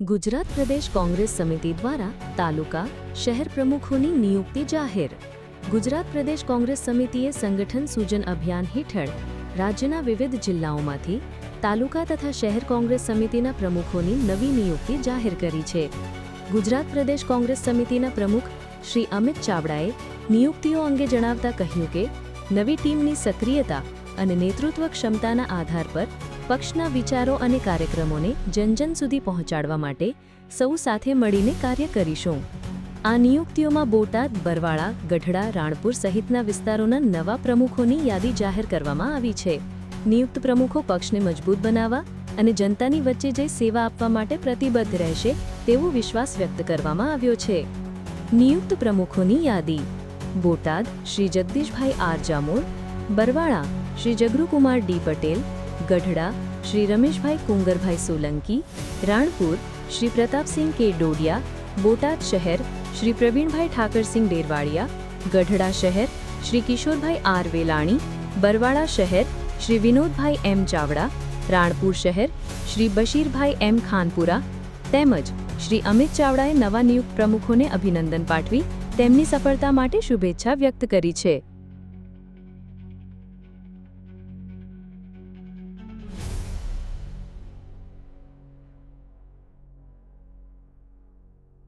ગુજરાત પ્રદેશ કોંગ્રેસ સમિતિ દ્વારા તાલુકા શહેર પ્રમુખોની નિયુક્તિ જાહેર. ગુજરાત પ્રદેશ કોંગ્રેસ સમિતિએ સંગઠન સૂજન અભિયાન હેઠળ રાજ્યના વિવિધ જિલ્લાઓમાંથી તાલુકા તથા શહેર કોંગ્રેસ સમિતિના પ્રમુખોની નવી નિયુક્તિ જાહેર કરી છે. ગુજરાત પ્રદેશ કોંગ્રેસ સમિતિના પ્રમુખ શ્રી અમિત ચાવડાએ નિયુક્તિઓ અંગે જણાવતા કહ્યું કે, નવી ટીમની સક્રિયતા અને નેતૃત્વ ક્ષમતાના આધાર પર પક્ષના વિચારો અને કાર્યક્રમોને જનજન સુધી પહોંચાડવા માટે સૌ સાથે મળીને કાર્ય કરીશું. આ નિયુક્તિઓમાં બોટાદ, બરવાળા, ગઢડા, રાણપુર સહિતના વિસ્તારોના નવા પ્રમુખોની યાદી જાહેર કરવામાં આવી છે. નિયુક્ત પ્રમુખો પક્ષને મજબૂત બનાવવા અને જનતાની વચ્ચે જઈ સેવા આપવા માટે પ્રતિબદ્ધ રહેશે તેવો વિશ્વાસ વ્યક્ત કરવામાં આવ્યો છે. નિયુક્ત પ્રમુખોની યાદી. Botad, Shri Jagdishbhai R Jamor Barwala Shri Jagrukumar D Patel, Gadhada Shri Rameshbhai Kungarbhai Solanki, Ranpur Shri Pratapsinh K Dodiya, Botad શહેર શ્રી પ્રવીણભાઈ ઠાકરસિંહ ડેરવાડિયા, ગઢડા શહેર શ્રી કિશોરભાઈ આર વેલાણી, બરવાળા શહેર શ્રી વિનોદભાઈ એમ ચાવડા, રાણપુર શહેર શ્રી બશીરભાઈ એમ ખાનપુરા, તેમજ શ્રી અમિત ચાવડાએ નવા નિયુક્ત પ્રમુખોને અભિનંદન પાઠવી તેમની સફળતા માટે શુભેચ્છા વ્યક્ત કરી છે.